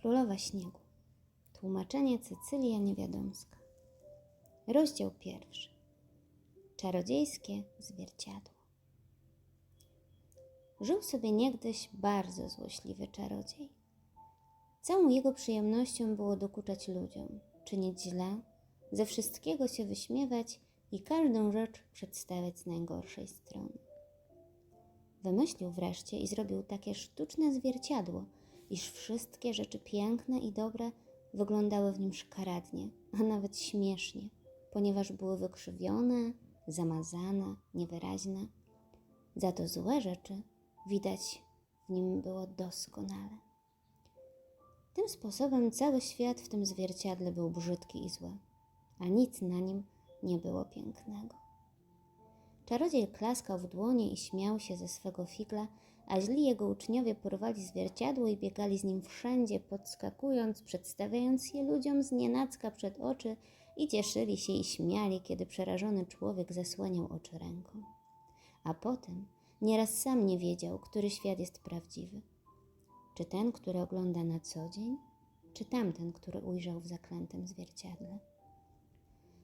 Królowa Śniegu. Tłumaczenie Cecylia Niewiadomska. Rozdział pierwszy. Czarodziejskie zwierciadło. Żył sobie niegdyś bardzo złośliwy czarodziej. Całą jego przyjemnością było dokuczać ludziom, czynić źle, ze wszystkiego się wyśmiewać i każdą rzecz przedstawiać z najgorszej strony. Wymyślił wreszcie i zrobił takie sztuczne zwierciadło, iż wszystkie rzeczy piękne i dobre wyglądały w nim szkaradnie, a nawet śmiesznie, ponieważ były wykrzywione, zamazane, niewyraźne. Za to złe rzeczy widać w nim było doskonale. Tym sposobem cały świat w tym zwierciadle był brzydki i zły, a nic na nim nie było pięknego. Czarodziej klaskał w dłonie i śmiał się ze swego figla, a źli jego uczniowie porwali zwierciadło i biegali z nim wszędzie, podskakując, przedstawiając je ludziom z nienacka przed oczy i cieszyli się i śmiali, kiedy przerażony człowiek zasłaniał oczy ręką. A potem nieraz sam nie wiedział, który świat jest prawdziwy. Czy ten, który ogląda na co dzień, czy tamten, który ujrzał w zaklętym zwierciadle.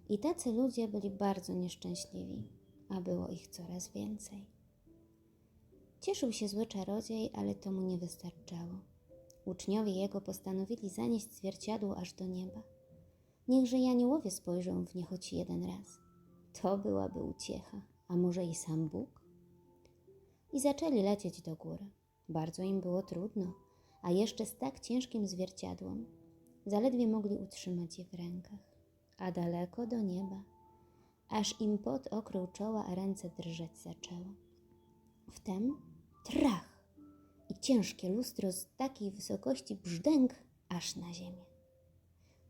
I tacy ludzie byli bardzo nieszczęśliwi, a było ich coraz więcej. Cieszył się zły czarodziej, ale to mu nie wystarczało. Uczniowie jego postanowili zanieść zwierciadło aż do nieba. Niechże i aniołowie spojrzą w nie choć jeden raz. To byłaby uciecha, a może i sam Bóg? I zaczęli lecieć do góry. Bardzo im było trudno, a jeszcze z tak ciężkim zwierciadłem. Zaledwie mogli utrzymać je w rękach, a daleko do nieba, aż im pot okrył czoła, a ręce drżeć zaczęło. Wtem trach i ciężkie lustro z takiej wysokości brzdęk aż na ziemię.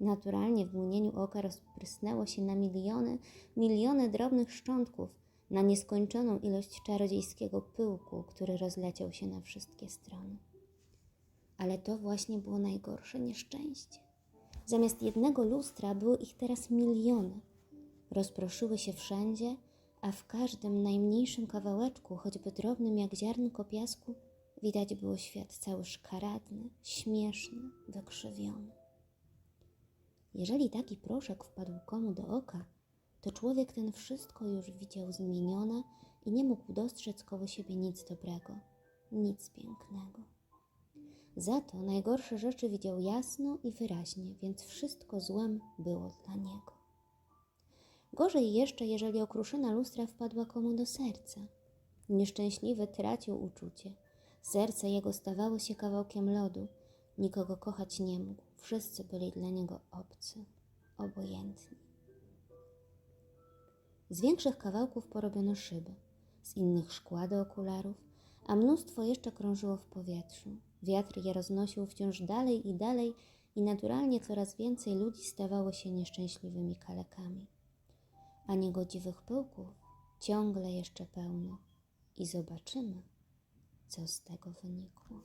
Naturalnie w mgnieniu oka rozprysnęło się na miliony, miliony drobnych szczątków, na nieskończoną ilość czarodziejskiego pyłku, który rozleciał się na wszystkie strony. Ale to właśnie było najgorsze nieszczęście. Zamiast jednego lustra były ich teraz miliony. Rozproszyły się wszędzie, a w każdym najmniejszym kawałeczku, choćby drobnym jak ziarnko piasku, widać było świat cały szkaradny, śmieszny, wykrzywiony. Jeżeli taki proszek wpadł komu do oka, to człowiek ten wszystko już widział zmienione i nie mógł dostrzec koło siebie nic dobrego, nic pięknego. Za to najgorsze rzeczy widział jasno i wyraźnie, więc wszystko złem było dla niego. Gorzej jeszcze, jeżeli okruszyna lustra wpadła komu do serca. Nieszczęśliwy tracił uczucie. Serce jego stawało się kawałkiem lodu. Nikogo kochać nie mógł. Wszyscy byli dla niego obcy, obojętni. Z większych kawałków porobiono szyby, z innych szkła do okularów, a mnóstwo jeszcze krążyło w powietrzu. Wiatr je roznosił wciąż dalej i dalej i naturalnie coraz więcej ludzi stawało się nieszczęśliwymi kalekami. A niegodziwych pyłków ciągle jeszcze pełno i zobaczymy, co z tego wynikło.